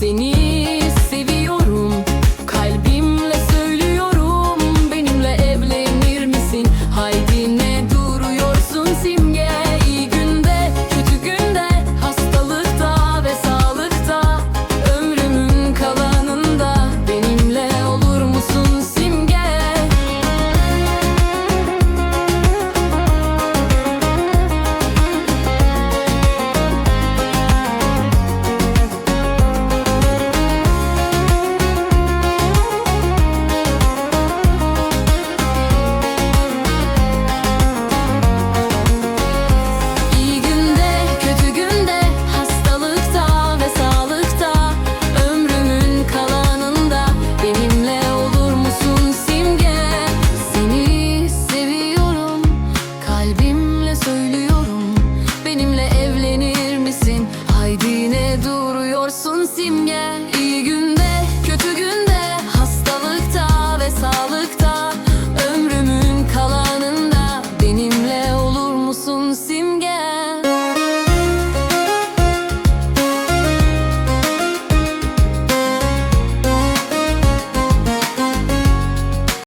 Seni seviyorum Kalbimle söylüyorum Benimle evlenir misin? Haydi ne Zim, yeah.